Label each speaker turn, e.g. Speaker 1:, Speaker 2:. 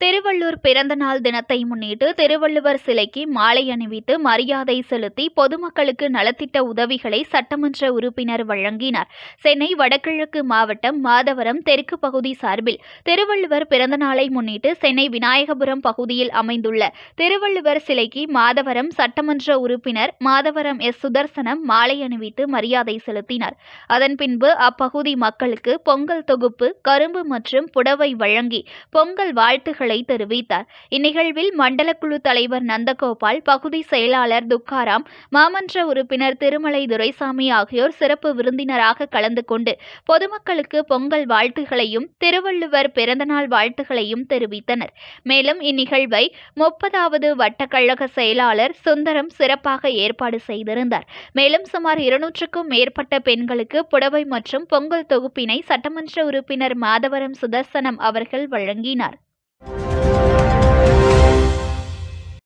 Speaker 1: திருவள்ளூர் பிறந்தநாள் தினத்தை முன்னிட்டு திருவள்ளுவர் சிலைக்கு மாலை அணிவித்து மரியாதை செலுத்தி பொதுமக்களுக்கு நலத்திட்ட உதவிகளை சட்டமன்ற உறுப்பினர் வழங்கினார். சென்னை வடகிழக்கு மாவட்டம் மாதவரம் தெற்கு பகுதி சார்பில் திருவள்ளுவர் பிறந்தநாளை முன்னிட்டு சென்னை விநாயகபுரம் பகுதியில் அமைந்துள்ள திருவள்ளுவர் சிலைக்கு மாதவரம் சட்டமன்ற உறுப்பினர் மாதவரம் எஸ். சுதர்சனம் மாலை அணிவித்து மரியாதை செலுத்தினார். அதன் பின்பு அப்பகுதி மக்களுக்கு பொங்கல் தொகுப்பு கரும்பு மற்றும் புடவை வழங்கி பொங்கல் வாழ்த்துகள் வாழ்த்துக்களை தெரிவித்தார். இந்நிகழ்வில் மண்டல குழு தலைவர் நந்தகோபால் பகுதி செயலாளர் துக்காராம் மாமன்ற உறுப்பினர் திருமலை துரைசாமி ஆகியோர் சிறப்பு விருந்தினராக கலந்து கொண்டு பொதுமக்களுக்கு பொங்கல் வாழ்த்துகளையும் திருவள்ளுவர் பிறந்தநாள் வாழ்த்துகளையும் தெரிவித்தனர். மேலும் இந்நிகழ்வை முப்பதாவது வட்டக்கழக செயலாளர் சுந்தரம் சிறப்பாக ஏற்பாடு செய்திருந்தார். மேலும் சுமார் இருநூற்றுக்கும் மேற்பட்ட பெண்களுக்கு புடவை மற்றும் பொங்கல் தொகுப்பினை சட்டமன்ற உறுப்பினர் மாதவரம் சுதர்சனம் அவர்கள் வழங்கினார்.